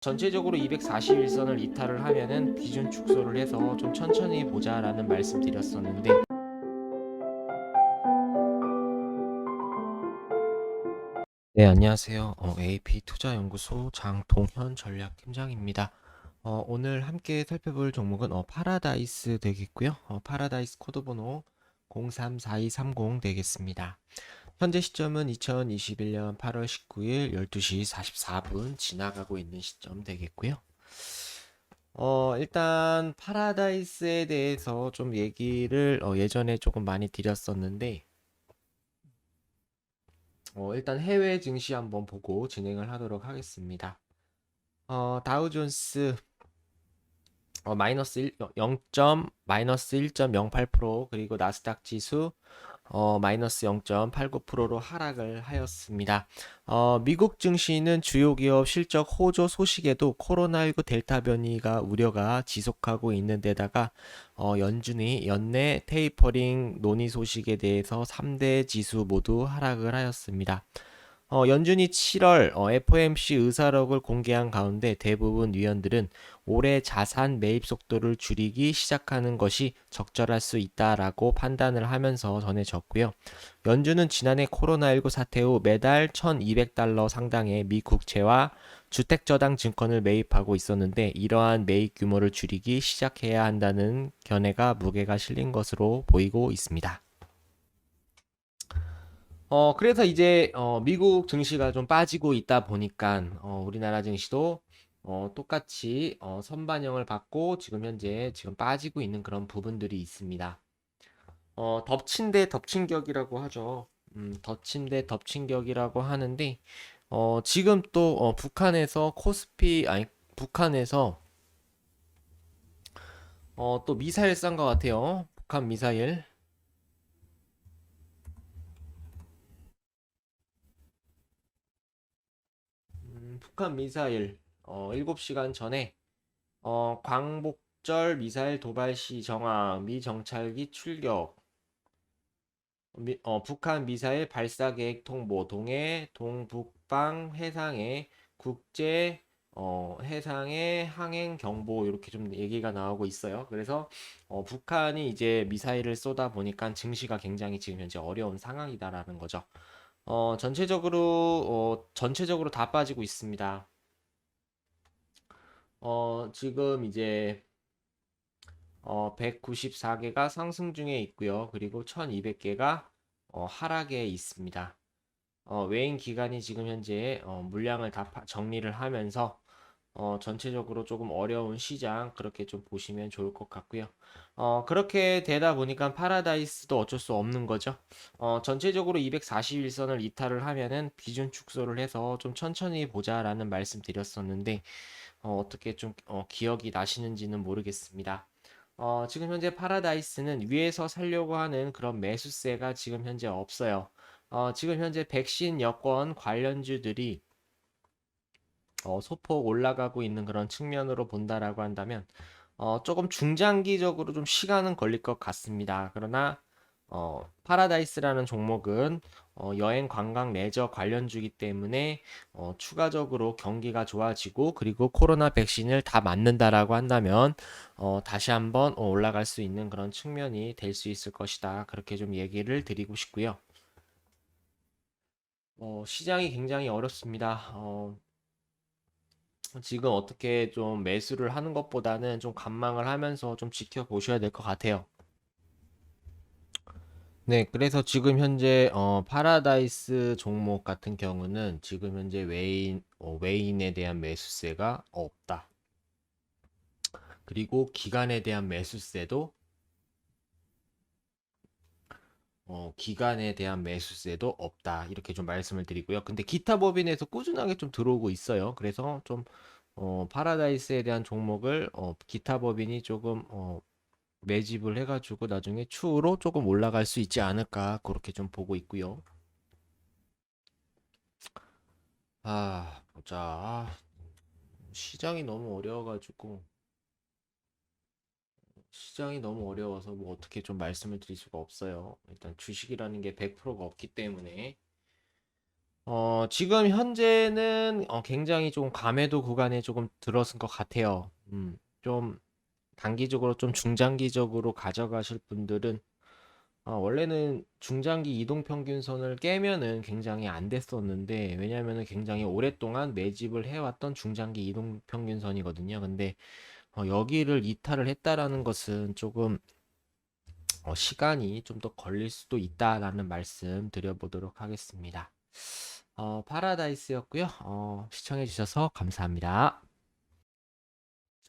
전체적으로 241선을 이탈을 하면은 기준 축소를 해서 좀 천천히 보자라는 말씀 드렸었는데 네, 안녕하세요. 어, AP 투자연구소 장동현 전략팀장입니다. 어, 오늘 함께 살펴볼 종목은 어, 파라다이스 되겠고요. 어, 파라다이스 코드 번호 034230 되겠습니다. 현재 시점은 2021년 8월 19일 12시 44분 지나가고 있는 시점 되겠고요. 어, 일단 파라다이스에 대해서 좀 얘기를 어, 예전에 조금 많이 드렸었는데 어, 일단 해외 증시 한번 보고 진행을 하도록 하겠습니다. 어, 다우존스 어, 마이너스 1, 0. 마이너스 1.08% 그리고 나스닥 지수 어, 마이너스 0.89%로 하락을 하였습니다. 어, 미국 증시는 주요 기업 실적 호조 소식에도 코로나19 델타 변이가 우려가 지속하고 있는 데다가 어, 연준이 연내 테이퍼링 논의 소식에 대해서 3대 지수 모두 하락을 하였습니다. 어, 연준이 7월 어, FOMC 의사록을 공개한 가운데 대부분 위원들은 올해 자산 매입 속도를 줄이기 시작하는 것이 적절할 수 있다라고 판단을 하면서 전해졌고요. 연준은 지난해 코로나19 사태 후 매달 1200달러 상당의 미 국채와 주택저당 증권을 매입하고 있었는데 이러한 매입 규모를 줄이기 시작해야 한다는 견해가 무게가 실린 것으로 보이고 있습니다. 어, 그래서 이제, 어, 미국 증시가 좀 빠지고 있다 보니까, 어, 우리나라 증시도, 어, 똑같이, 어, 선반영을 받고, 지금 현재, 지금 빠지고 있는 그런 부분들이 있습니다. 어, 덮친 데 덮친 격이라고 하죠. 음, 덮친 데 덮친 격이라고 하는데, 어, 지금 또, 어, 북한에서 코스피, 아니, 북한에서, 어, 또 미사일 쏜것 같아요. 북한 미사일. 음, 북한 미사일 어, 7시간 전에 어, 광복절 미사일 도발 시 정황 미 정찰기 출격 미- 어, 북한 미사일 발사 계획 통보 동해 동북방 해상의 국제 어, 해상의 항행 경보 이렇게 좀 얘기가 나오고 있어요. 그래서 어, 북한이 이제 미사일을 쏘다 보니까 증시가 굉장히 지금 현재 어려운 상황이다라는 거죠. 어, 전체적으로, 어, 전체적으로 다 빠지고 있습니다. 어, 지금 이제, 어, 194개가 상승 중에 있고요. 그리고 1200개가, 어, 하락에 있습니다. 어, 외인 기관이 지금 현재, 어, 물량을 다 파- 정리를 하면서, 어, 전체적으로 조금 어려운 시장, 그렇게 좀 보시면 좋을 것 같고요. 어, 그렇게 되다 보니까 파라다이스도 어쩔 수 없는 거죠. 어, 전체적으로 241선을 이탈을 하면은 기준 축소를 해서 좀 천천히 보자라는 말씀 드렸었는데, 어, 어떻게 좀 어, 기억이 나시는지는 모르겠습니다. 어, 지금 현재 파라다이스는 위에서 살려고 하는 그런 매수세가 지금 현재 없어요. 어, 지금 현재 백신 여권 관련주들이 어, 소폭 올라가고 있는 그런 측면으로 본다라고 한다면 어, 조금 중장기적으로 좀 시간은 걸릴 것 같습니다. 그러나 어, 파라다이스라는 종목은 어, 여행 관광 레저 관련주기 때문에 어, 추가적으로 경기가 좋아지고 그리고 코로나 백신을 다 맞는다라고 한다면 어, 다시 한번 어, 올라갈 수 있는 그런 측면이 될 수 있을 것이다. 그렇게 좀 얘기를 드리고 싶고요. 어, 시장이 굉장히 어렵습니다. 어, 지금 어떻게 좀 매수를 하는 것보다는 좀 관망을 하면서 좀 지켜보셔야 될 것 같아요. 네, 그래서 지금 현재 어, 파라다이스 종목 같은 경우는 지금 현재 외인 어, 외인에 대한 매수세가 없다. 그리고 기관에 대한 매수세도 어, 기관에 대한 매수세도 없다. 이렇게 좀 말씀을 드리고요. 근데 기타 법인에서 꾸준하게 좀 들어오고 있어요. 그래서 좀 어, 파라다이스에 대한 종목을 어, 기타 법인이 조금 어, 매집을 해가지고 나중에 추후로 조금 올라갈 수 있지 않을까 그렇게 좀 보고 있고요. 아, 보자. 아, 시장이 너무 어려워가지고 시장이 너무 어려워서 뭐 어떻게 좀 말씀을 드릴 수가 없어요. 일단 주식이라는 게 100%가 없기 때문에 어, 지금 현재는 어, 굉장히 좀 과매도 구간에 조금 들어선 것 같아요. 음, 좀 단기적으로 좀 중장기적으로 가져가실 분들은 어, 원래는 중장기 이동 평균선을 깨면은 굉장히 안 됐었는데 왜냐면은 굉장히 오랫동안 매집을 해왔던 중장기 이동 평균선이거든요. 근데 어, 여기를 이탈을 했다라는 것은 조금 어, 시간이 좀 더 걸릴 수도 있다라는 말씀 드려보도록 하겠습니다. 어, 파라다이스였고요. 어, 시청해 주셔서 감사합니다.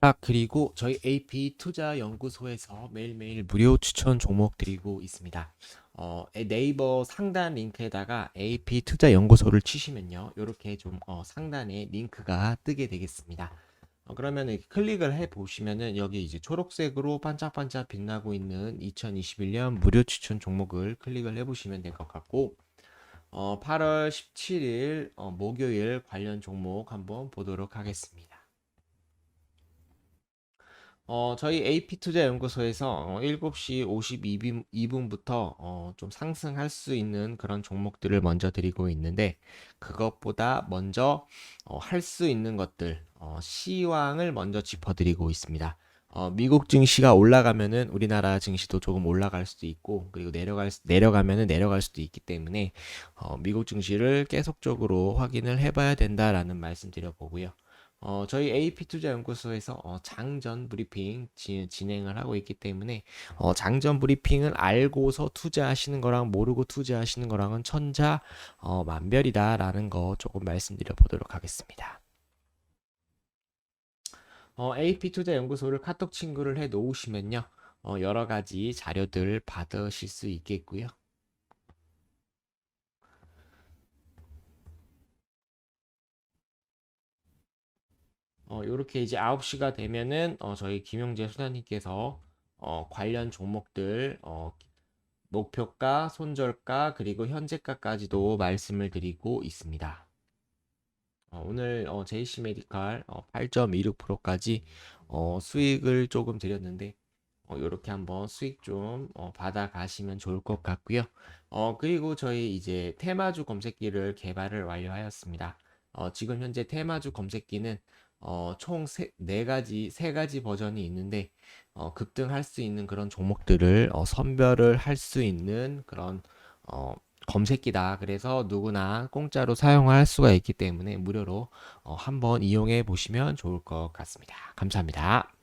자, 그리고 저희 AP 투자 연구소에서 매일매일 무료 추천 종목 드리고 있습니다. 어, 에- 네이버 상단 링크에다가 AP 투자 연구소를 치시면요. 이렇게 좀 어, 상단에 링크가 뜨게 되겠습니다. 어, 그러면 클릭을 해 보시면은 여기 이제 초록색으로 반짝반짝 빛나고 있는 2021년 무료 추천 종목을 클릭을 해 보시면 될 것 같고 어, 8월 17일 어, 목요일 관련 종목 한번 보도록 하겠습니다. 어, 저희 AP투자연구소에서 어, 7시 52분부터 어, 좀 상승할 수 있는 그런 종목들을 먼저 드리고 있는데 그것보다 먼저 어, 할 수 있는 것들 어, 시황을 먼저 짚어드리고 있습니다. 어, 미국 증시가 올라가면은 우리나라 증시도 조금 올라갈 수도 있고 그리고 내려갈 수- 내려가면은 내려갈 수도 있기 때문에 어, 미국 증시를 계속적으로 확인을 해봐야 된다라는 말씀 드려보고요. 어, 저희 AP투자연구소에서 어, 장전 브리핑 지- 진행을 하고 있기 때문에 어, 장전 브리핑을 알고서 투자하시는 거랑 모르고 투자하시는 거랑은 천자 어, 만별이다라는 거 조금 말씀드려 보도록 하겠습니다. 어, AP투자연구소를 카톡 친구를 해 놓으시면요. 어, 여러 가지 자료들 받으실 수 있겠고요. 어, 요렇게 이제 9시가 되면은 어, 저희 김용재 수사님께서 어, 관련 종목들 어, 목표가, 손절가, 그리고 현재가까지도 말씀을 드리고 있습니다. 어, 오늘 어, JC 메디칼 어, 8.26%까지 어, 수익을 조금 드렸는데 어, 요렇게 한번 수익 좀 어, 받아 가시면 좋을 것 같고요. 어, 그리고 저희 이제 테마주 검색기를 개발을 완료하였습니다. 어, 지금 현재 테마주 검색기는 어, 총 세, 네 가지, 세 가지 버전이 있는데 어, 급등할 수 있는 그런 종목들을 어, 선별을 할 수 있는 그런 어, 검색기다. 그래서 누구나 공짜로 사용할 수가 있기 때문에 무료로 어, 한번 이용해 보시면 좋을 것 같습니다. 감사합니다.